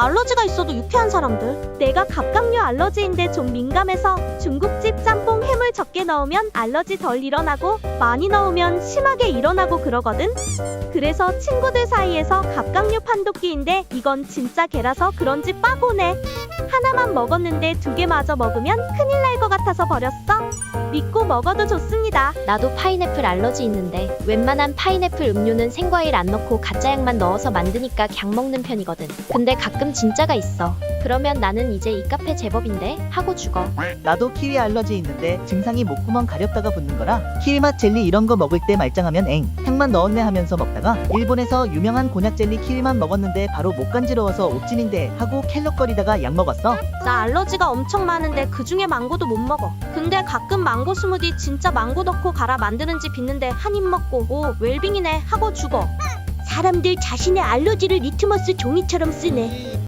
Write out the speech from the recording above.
알러지가 있어도 유쾌한 사람들. 내가 갑각류 알러지인데 좀 민감해서 중국집 짬뽕 해물 적게 넣으면 알러지 덜 일어나고 많이 넣으면 심하게 일어나고 그러거든. 그래서 친구들 사이에서 갑각류 판독기인데 이건 진짜 개라서 그런지 빠고네. 하나 만 먹었는데 두 개마저 먹으면 큰일 날 것 같아서 버렸어. 믿고 먹어도 좋습니다. 나도 파인애플 알러지 있는데 웬만한 파인애플 음료는 생과일 안 넣고 가짜약만 넣어서 만드니까 그냥 먹는 편이거든. 근데 가끔 진짜가 있어. 그러면 나는 이제 이 카페 제법인데 하고 죽어. 나도 키위 알러지 있는데 증상이 목구멍 가렵다가 붓는 거라 키위맛 젤리 이런 거 먹을 때 말짱하면 엥 향만 넣었네 하면서 먹다가 일본에서 유명한 곤약 젤리 키위만 먹었는데 바로 목 간지러워서 옥진인데 하고 켈럭거리다가 약 먹었어 나 알러지가 엄청 많은데 그 중에 망고도 못 먹어. 근데 가끔 망고 스무디 진짜 망고 넣고 갈아 만드는지 빚는데 한 입 먹고 오 웰빙이네 하고 죽어. 사람들 자신의 알러지를 리트머스 종이처럼 쓰네.